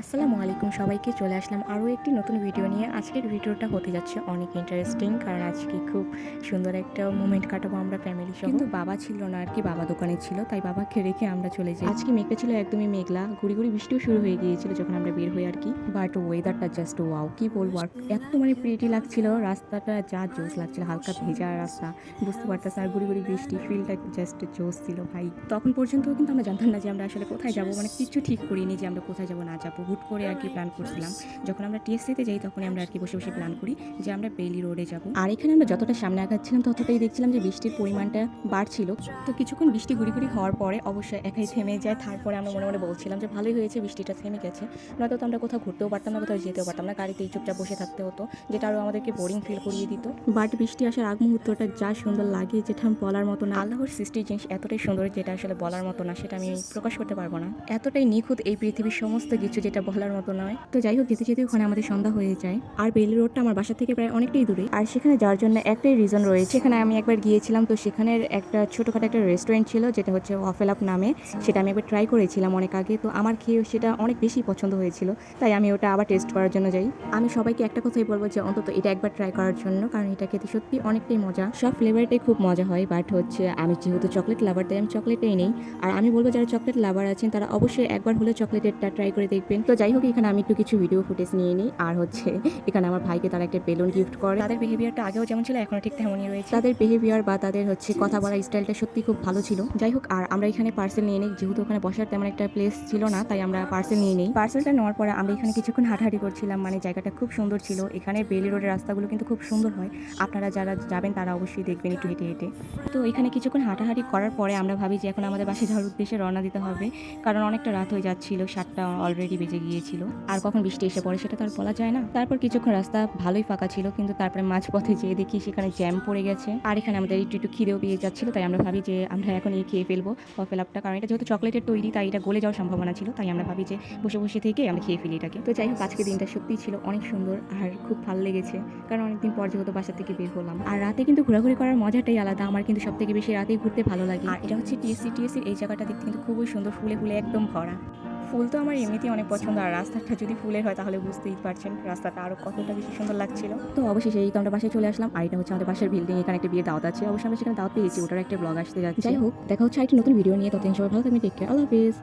আসসালামু আলাইকুম সবাইকে চলে আসলাম আরও একটি নতুন ভিডিও নিয়ে। আজকের ভিডিওটা হতে যাচ্ছে অনেক ইন্টারেস্টিং কারণ আজকে খুব সুন্দর একটা মোমেন্ট কাটাবো আমরা ফ্যামিলি সহ। কিন্তু বাবা ছিল না আর কি বাবা দোকানে ছিল তাই বাবাকে রেখে আমরা চলে যাই। আজকে মেঘটা ছিল একদমই মেঘলা গুড়ি গুড়ি বৃষ্টিও শুরু হয়ে গিয়েছিল যখন আমরা বের হই আর কি। বাট ওয়েদারটা জাস্ট ওয়াও কি বলব আর? এত মানে প্রিটি লাগছিল রাস্তাটা যা জোস লাগছিল হালকা ভেজা রাস্তা বুঝতে পারতেছে আর গুড়ি গুড়ি বৃষ্টি ফিলটা জাস্ট জোস ছিল ভাই। তখন পর্যন্ত কিন্তু আমরা জানতাম না যে আমরা আসলে কোথায় যাব মানে কিছু ঠিক করিনি যে আমরা কোথায় যাব না যাব। হুট করে আর কি প্ল্যান করছিলাম। যখন আমরা টিএসসিতে যাই তখন আমরা আর কি বসে বসে প্ল্যান করি যে আমরা বেলি রোডে যাব। আর এখানে আমরা যতটা সামনে আগাচ্ছিলাম ততটাই দেখছিলাম যে বৃষ্টির পরিমাণটা বাড়ছিল। তো কিছুক্ষণ বৃষ্টি গুড়ি গুড়ি হওয়ার পরে অবশ্যই একাই থেমে যায়। তারপরে আমরা মনে মনে বলছিলাম যে ভালোই হয়েছে বৃষ্টিটা থেমে গেছে। নয়তো তো আমরা কোথাও ঘুরতেও পারতাম না কোথাও যেতেও পারতাম না গাড়িতেই চুপচাপ বসে থাকতে হতো যেটা আরও আমাদেরকে বোরিং ফিল করিয়ে দিত। বাট বৃষ্টি আসার আগ মুহূর্তটা যা সুন্দর লাগে যেটা আমি বলার মতো না। আল্লাহর সৃষ্টির জিনিস এতটাই সুন্দর যেটা আসলে বলার মতো না সেটা আমি প্রকাশ করতে পারব না। এতটাই নিখুঁত এই পৃথিবীর সমস্ত কিছু যেটা বলার মতো নয়। তো যাই হোক, যেতে যেতে ওখানে আমাদের সন্ধ্যা হয়ে যায়। আর বেলি রোডটা আমার বাসা থেকে প্রায় অনেকটাই দূরে। আর সেখানে যাওয়ার জন্য একটাই রিজন রয়েছে। সেখানে আমি একবার গিয়েছিলাম, তো সেখানের একটা ছোটোখাটো একটা রেস্টুরেন্ট ছিল, যেটা হচ্ছে ওয়াফেল আপ নামে। সেটা আমি একবার ট্রাই করেছিলাম অনেক আগে, তো আমার খেয়ে সেটা অনেক বেশি পছন্দ হয়েছিল। তাই আমি ওটা আবার টেস্ট করার জন্য যাই। আমি সবাইকে একটা কথাই বলব যে, অন্তত এটা একবার ট্রাই করার জন্য, কারণ এটা খেতে সত্যি অনেকটাই মজা। সব ফ্লেভারটাই খুব মজা হয় বাট হচ্ছে আমি যেহেতু চকলেট লাভার তাই আমি চকলেটেই নেই। আর আমি বলব, যারা চকলেট লাভার আছেন, তারা অবশ্যই একবার হলে চকলেটেরটা ট্রাই করে দেখবেন। তো যাই হোক এখানে আমি একটু কিছু ভিডিও ফুটেজ নিয়ে নিই। আর হচ্ছে এখানে আমার ভাইকে তারা একটা বেলুন গিফট করে। তাদের বিহেভিয়ারটা আগেও যেমন ছিল এখনও ঠিক তেমনই রয়েছে। তাদের বিহেভিয়ার বা তাদের হচ্ছে কথা বলার স্টাইলটা সত্যি খুব ভালো ছিল। যাই হোক আর আমরা এখানে পার্সেল নিয়ে নিই। যেহেতু ওখানে বসার তেমন একটা প্লেস ছিল না তাই আমরা পার্সেল নিয়ে নিই। পার্সেলটা নেওয়ার পরে আমরা এখানে কিছুক্ষণ হাঁটাহাঁটি করছিলাম। মানে জায়গাটা খুব সুন্দর ছিল। এখানে বেলি রোডের রাস্তাগুলো কিন্তু খুব সুন্দর হয়। আপনারা যারা যাবেন তারা অবশ্যই দেখবেন একটু হেঁটে হেঁটে। তো এখানে কিছুক্ষণ হাঁটাহাঁটি করার পরে আমরা ভাবি যে এখন আমাদের বাসে যাওয়ার উদ্দেশ্যে রওনা দিতে হবে। কারণ অনেকটা রাত হয়ে যাচ্ছিল সাতটা অলরেডি বেজে গিয়েছিল। আর কখন বৃষ্টি এসে পড়ে সেটা তো আর বলা যায় না। তারপর কিছুক্ষণ রাস্তা ভালোই ফাঁকা ছিল, কিন্তু তারপরে মাঝপথে যেয়ে দেখি সেখানে জ্যাম পড়ে গেছে। আর এখানে আমাদের একটু একটু খিদেও পেয়ে যাচ্ছিল, তাই আমরা ভাবি যে আমরা এখন এই খেয়ে ফেলব কফেল আপটা কারণ এটা যেহেতু চকলেটের তৈরি, তাই এটা গলে যাওয়ার সম্ভাবনা ছিল, তাই আমরা ভাবি যে বসে বসে থেকে আমরা খেয়ে ফেলি এটাকে। তো যাই হোক আজকে দিনটা সত্যিই ছিল অনেক সুন্দর আর খুব ভালো লেগেছে, কারণ অনেকদিন পর যেহেতু বাসা থেকে বের হলাম। আর রাতে কিন্তু ঘোরাঘুরি করার মজাটাই আলাদা, আমার কিন্তু সব থেকে বেশি রাতেই ঘুরতে ভালো লাগে। আর এটা হচ্ছে টিএসসি টিএসসির এই জায়গাটা দেখতে কিন্তু খুবই সুন্দর, ফুলে ফুলে একদম ভরা। ফুল তো আমার এমনিতেই অনেক পছন্দ আর রাস্তাটা যদি ফুলের হয় তাহলে বুঝতেই পারছেন রাস্তাটা আরও কতটা বেশি সুন্দর লাগছিল। তো অবশেষে এই আমরা বাসায় চলে আসলাম আর এটা হচ্ছে আমাদের বাসার বিল্ডিং এখানে একটা বিয়ে দাওয়াত আছে অবশ্যই আমরা সেখানে দাওয়াত পেয়েছি ওটার একটা ব্লগ আসতে যাচ্ছে। যাই হোক দেখা হচ্ছে আরেকটি নতুন ভিডিও নিয়ে ততদিন সবাই ভালো থাকবেন টেক কেয়ার আল্লাহ হাফিজ।